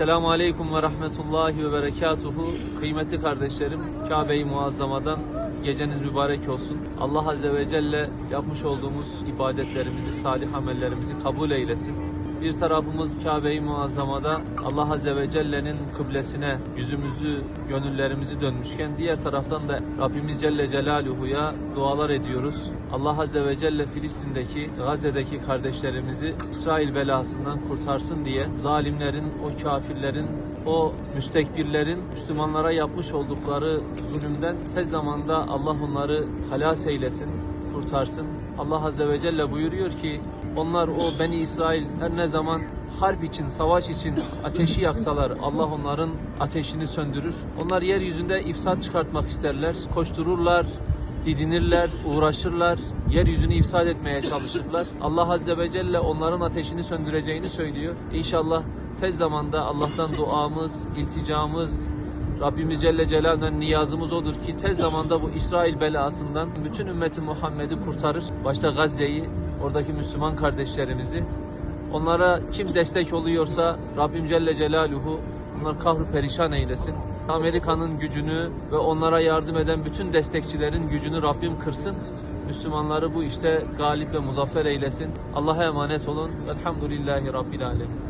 Esselamu Aleyküm ve Rahmetullahi ve Berekatuhu. Kıymetli kardeşlerim, Kabe-i Muazzama'dan geceniz mübarek olsun. Allah Azze ve Celle yapmış olduğumuz ibadetlerimizi, salih amellerimizi kabul eylesin. Bir tarafımız Kabe-i Muazzama'da Allah Azze ve Celle'nin kıblesine yüzümüzü, gönüllerimizi dönmüşken diğer taraftan da Rabbimiz Celle Celaluhu'ya dualar ediyoruz. Allah Azze ve Celle Filistin'deki, Gazze'deki kardeşlerimizi İsrail belasından kurtarsın diye zalimlerin, o kafirlerin, o müstekbirlerin Müslümanlara yapmış oldukları zulümden tez zamanda Allah onları halas eylesin, kurtarsın. Allah Azze ve Celle buyuruyor ki onlar o Beni İsrail her ne zaman harp için, savaş için ateşi yaksalar Allah onların ateşini söndürür. Onlar yeryüzünde ifsat çıkartmak isterler, koştururlar, didinirler, uğraşırlar, yeryüzünü ifsad etmeye çalışırlar. Allah Azze ve Celle onların ateşini söndüreceğini söylüyor. İnşallah tez zamanda Allah'tan duamız, ilticamız, Rabbimiz Celle Celaluhu'nun niyazımız odur ki tez zamanda bu İsrail belasından bütün ümmeti Muhammed'i kurtarır. Başta Gazze'yi, oradaki Müslüman kardeşlerimizi. Onlara kim destek oluyorsa Rabbim Celle Celaluhu onları kahru perişan eylesin. Amerika'nın gücünü ve onlara yardım eden bütün destekçilerin gücünü Rabbim kırsın. Müslümanları bu işte galip ve muzaffer eylesin. Allah'a emanet olun. Velhamdülillahi Rabbil Alemin.